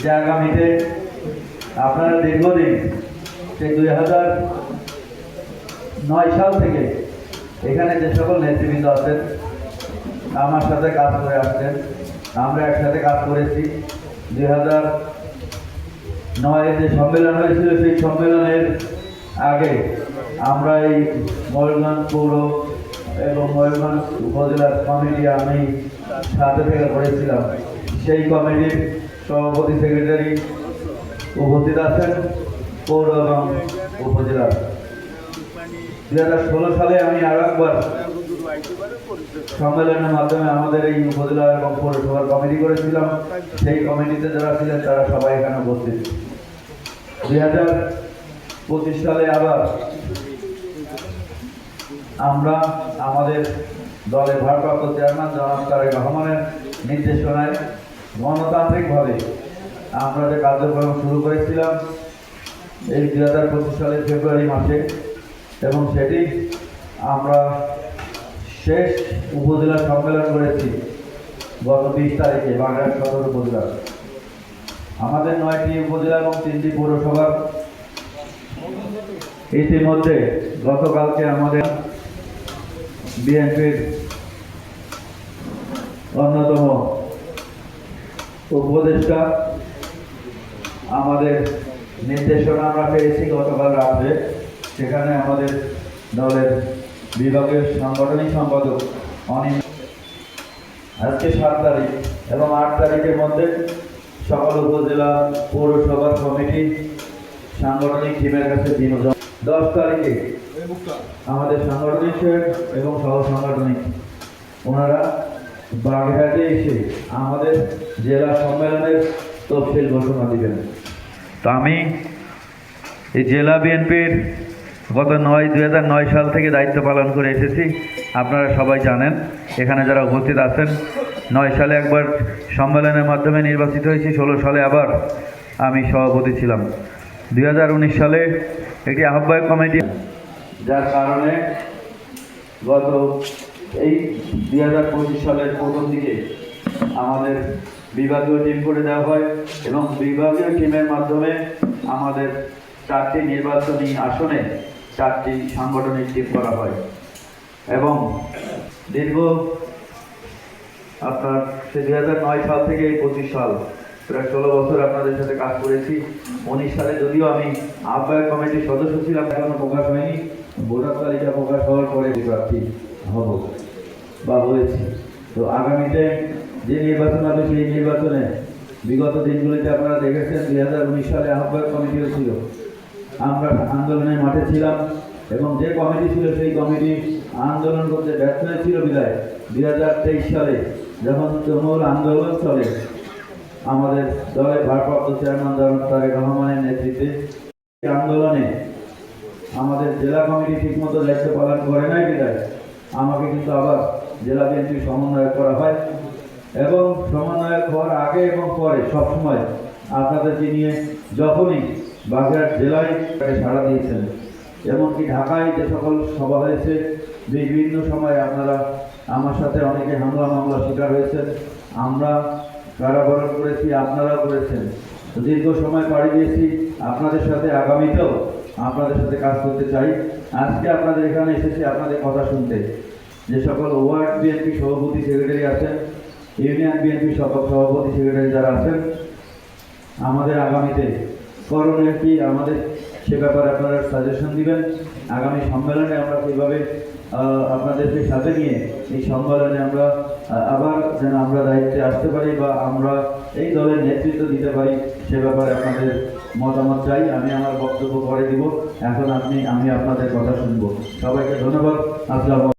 যে আগামীতে আপনারা দীর্ঘদিন সেই দুই হাজার নয় সাল থেকে এখানে যে সকল নেতৃবৃন্দ আছেন, আমার সাথে কাজ করে আসছেন, আমরা একসাথে কাজ করেছি। দুই হাজার নয় যে সম্মেলন হয়েছিল, সেই সম্মেলনের আগে আমরা এই ময়ূরগঞ্জ পৌর এবং ময়ূরগঞ্জ উপজেলার কমিটি আমি সাথে থেকে করেছিলাম। সেই কমিটির সভাপতি সেক্রেটারি উপস্থিত আছেন পৌর এবং উপজেলার দুই হাজার ষোলো সালে আমি আরও একবার সম্মেলনের মাধ্যমে আমাদের এই উপজেলা এবং পৌরসভার কমিটি করেছিলাম। সেই কমিটিতে যারা ছিলেন, তারা সবাই এখানে উপস্থিত। দুই হাজার পঁচিশ সালে আবার আমরা আমাদের দলের ভারপ্রাপ্ত চেয়ারম্যান জনাব তারেক রহমানের নির্দেশনায় গণতান্ত্রিকভাবে আমরা যে কার্যক্রম শুরু করেছিলাম এই দুই হাজার পঁচিশ সালের ফেব্রুয়ারি মাসে, এবং সেটি আমরা শেষ উপজেলা সম্মেলন করেছি গত বিশ তারিখে বাংলার সদর উপজেলার আমাদের নয়টি উপজেলা এবং তিনটি পৌরসভার ইতিমধ্যে গতকালকে আমাদের বিএনপির অন্যতম উপদেষ্টা, আমাদের নির্দেশনা আমরা পেয়েছি গতকাল রাত্রে। সেখানে আমাদের দলের বিভাগের সাংগঠনিক সম্পাদক অনিল। আজকে সাত তারিখ এবং আট তারিখের মধ্যে সকল উপজেলা পৌরসভার কমিটি সাংগঠনিক টিমের কাছে দিন দশ তারিখে আমাদের সাংগঠনিক এবং সহ সাংগঠনিক ওনারা বাগেরহাটে এসে আমাদের জেলা সম্মেলনের তফসিল ঘোষণা দিবেন। তো আমি এই জেলা বিএনপির গত নয় দুই হাজার নয় সাল থেকে দায়িত্ব পালন করে এসেছি। আপনারা সবাই জানেন এখানে যারা উপস্থিত আছেন নয় সালে একবার সম্মেলনের মাধ্যমে নির্বাচিত হয়েছি ষোলো সালে আবার আমি সভাপতি ছিলাম। দুই হাজার উনিশ সালে একটি আহ্বায়ক কমিটি যার কারণে গত এই দুই হাজার পঁচিশ সালের প্রথম দিকে আমাদের বিভাগীয় টিম করে দেওয়া হয় এবং বিভাগীয় টিমের মাধ্যমে আমাদের চারটি নির্বাচনী আসনে চারটি সাংগঠনিক টিম করা হয়। এবং দীর্ঘ আপনার সে দুই হাজার নয় সাল থেকে এই পঁচিশ সাল, প্রায় ষোলো বছর আপনাদের সাথে কাজ করেছি। উনিশ সালে যদিও আমি আহ্বায়ক কমিটির সদস্য ছিলাম, এখনও প্রকাশ হয়নি। ভোটার তালিকা প্রকাশ হওয়ার পরে প্রার্থী হব বা হয়েছি। তো আগামীতে যে নির্বাচন হবে সেই নির্বাচনে বিগত দিনগুলিতে আপনারা দেখেছেন, দুই হাজার উনিশ সালে আহ্বায়ক কমিটিও ছিল। আমরা আন্দোলনের মাঠে ছিলাম এবং যে কমিটি ছিল সেই কমিটি আন্দোলন করতে ব্যর্থ হয়েছিল বিদায়। দুই হাজার তেইশ সালে যখন তৃণমূল আন্দোলন চলে, আমাদের দলের ভারপ্রাপ্ত চেয়ারম্যান তারেক রহমানের নেতৃত্বে আন্দোলনে আমাদের জেলা কমিটি ঠিকমতো দায়িত্ব পালন করে নাই বিদায় আমাকে কিন্তু আবার জেলা বিএনপি সমন্বয় করা হয় এবং সমন্বয়ক হওয়ার আগে এবং পরে সবসময় আপনাদেরকে নিয়ে যখনই বাগেরহাট জেলায় সাড়া দিয়েছেন, এমনকি ঢাকায় যে সকল সভা হয়েছে, বিভিন্ন সময় আপনারা আমার সাথে অনেকে হামলা মামলা শিকার হয়েছেন, আমরা কারাবরণ করেছি, আপনারাও করেছেন। দীর্ঘ সময় পাড়ি দিয়েছি, আপনাদের সাথে আগামীতেও আপনাদের সাথে কাজ করতে চাই। আজকে আপনাদের এখানে এসেছি আপনাদের কথা শুনতে। যে সকল ওয়ার্ড বিএনপি সভাপতি, সেক্রেটারি আছেন, ইউনিয়ন বিএনপি সকল সভাপতি, সেক্রেটারি যারা আছেন, আমাদের আগামীতে করণীয় কি? আমাদের সে ব্যাপারে আপনারা সাজেশন দিবেন। আগামী সম্মেলনে আমরা কীভাবে আপনাদেরকে সাথে নিয়ে এই সম্মেলনে আমরা আবার যেন আমরা দায়িত্বে আসতে পারি বা আমরা এই দলের নেতৃত্ব দিতে পারি, সে ব্যাপারে আপনাদের মতামত চাই। আমি আমার বক্তব্য পরে দিব। এখন আপনি, আমি আপনাদের কথা শুনব। সবাইকে ধন্যবাদ। আসসালাম